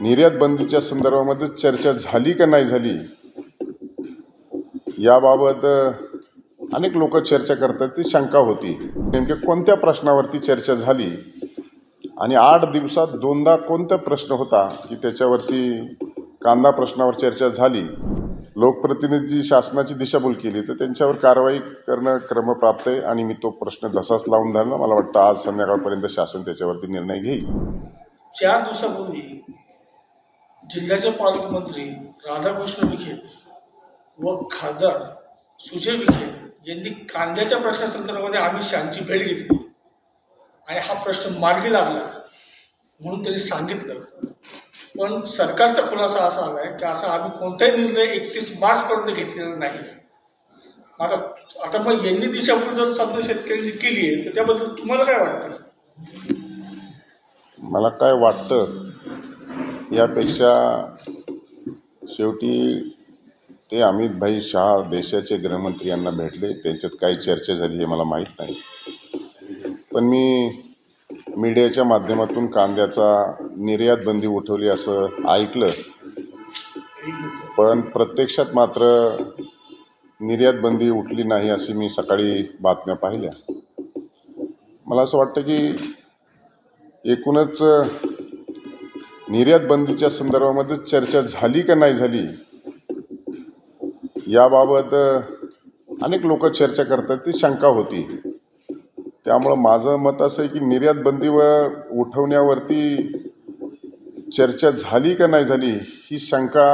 निर्यात बंदीच्या संदर्भामध्ये चर्चा झाली का नाही झाली? याबाबत अनेक लोक चर्चा करतात ती शंका होती. नेमक्या कोणत्या प्रश्नावरती चर्चा झाली? आणि आठ दिवसात दोनदा कोणता प्रश्न होता की त्याच्यावरती कांदा प्रश्नावर चर्चा झाली? लोकप्रतिनिधी शासनाची दिशाभूल केली तर त्यांच्यावर कारवाई करणं क्रमप्राप्त आहे आणि मी तो प्रश्न तसाच लावून धरला मला वाटतं आज संध्याकाळपर्यंत शासन त्याच्यावरती निर्णय घेईल. चार दिवसापूर्वी जिल्ह्याचे पालकमंत्री राधाकृष्ण विखे व खासदार सुजय विखे यांनी कांद्याच्या प्रश्नासंदर्भामध्ये अमित शहाची भेट घेतली. आणि हा प्रश्न मार्गी लागला म्हणून त्यांनी सांगितलं. पण सरकारचा खुलासा असा आलाय की असा आम्ही कोणताही निर्णय एकतीस मार्च पर्यंत घेतलेला नाही. आता आता मग यांनी दिशाभूल जर समजा शेतकऱ्यांची केली आहे तर त्याबद्दल तुम्हाला काय वाटतं? मला काय वाटतं यापेक्षा शेवटी ते अमितभाई शहा देशाचे गृहमंत्री यांना भेटले. त्यांच्यात काय चर्चा झाली हे मला माहीत नाही. पण मी मीडियाच्या माध्यमातून कांद्याचा निर्यात बंदी उठवली असं ऐकलं. पण प्रत्यक्षात मात्र निर्यात बंदी उठली नाही अशी मी सकाळी बातम्या पाहिल्या. मला असं वाटतं की एकूणच निर्यात बंदीच्या संदर्भामध्ये चर्चा झाली का नाही झाली याबाबत अनेक लोक चर्चा करतात ती शंका होती. त्यामुळं माझं मत असं आहे की निर्यात बंदीवर उठवण्यावरती चर्चा झाली का नाही झाली ही शंका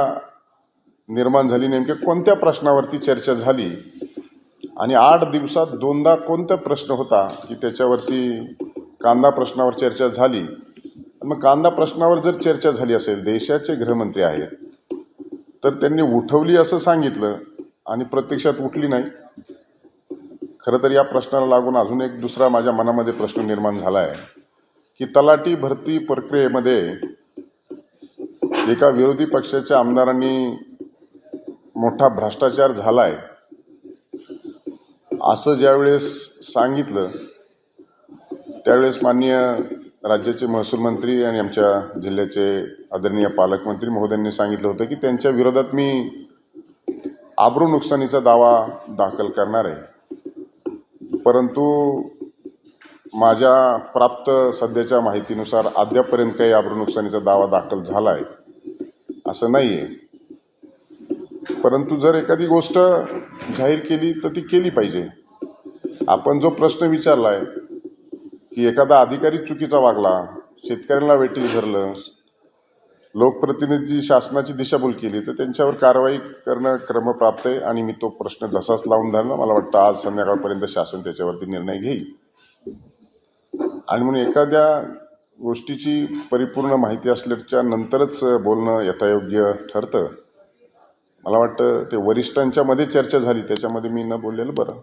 निर्माण झाली नेमक्या कोणत्या प्रश्नावरती चर्चा झाली आणि आठ दिवसात दोनदा कोणता प्रश्न होता की त्याच्यावरती कांदा प्रश्नावर चर्चा झाली मग कांदा प्रश्नावर जर चर्चा झाली असेल देशाचे गृहमंत्री आहेत तर त्यांनी उठवली असं सांगितलं आणि प्रत्यक्षात उठली नाही. खरं तर या प्रश्नाला लागून अजून एक दुसरा माझ्या मनामध्ये प्रश्न निर्माण झाला आहे की तलाठी भरती प्रक्रियेमध्ये एका विरोधी पक्षाच्या आमदारांनी मोठा भ्रष्टाचार झालाय. असं ज्यावेळेस सांगितलं त्यावेळेस माननीय राज्याचे महसूल मंत्री आणि आमच्या जिल्ह्याचे आदरणीय पालकमंत्री महोदयांनी सांगितलं होतं की त्यांच्या विरोधात मी आबरू नुकसानीचा दावा दाखल करणार आहे. परंतु माझ्या प्राप्त सध्याच्या माहितीनुसार अद्यापर्यंत काही आबरू नुकसानीचा दावा दाखल झाला आहे असं नाही आहे परंतु जर एखादी गोष्ट जाहीर केली तर ती केली पाहिजे. आपण जो प्रश्न विचारला आहे की एखादा अधिकारी चुकीचा वागला शेतकऱ्यांना वेटीस धरलं लोकप्रतिनिधी शासनाची दिशाभूल केली तर त्यांच्यावर कारवाई करणं क्रमप्राप्त आहे आणि मी तो प्रश्न तसाच लावून धरला मला वाटतं आज संध्याकाळपर्यंत शासन त्याच्यावरती निर्णय घेईल. आणि म्हणून एखाद्या गोष्टीची परिपूर्ण माहिती असल्याच्या नंतरच बोलणं यथायोग्य ठरतं. मला वाटतं ते वरिष्ठांच्या मध्ये चर्चा झाली त्याच्यामध्ये मी न बोललेलं बरं.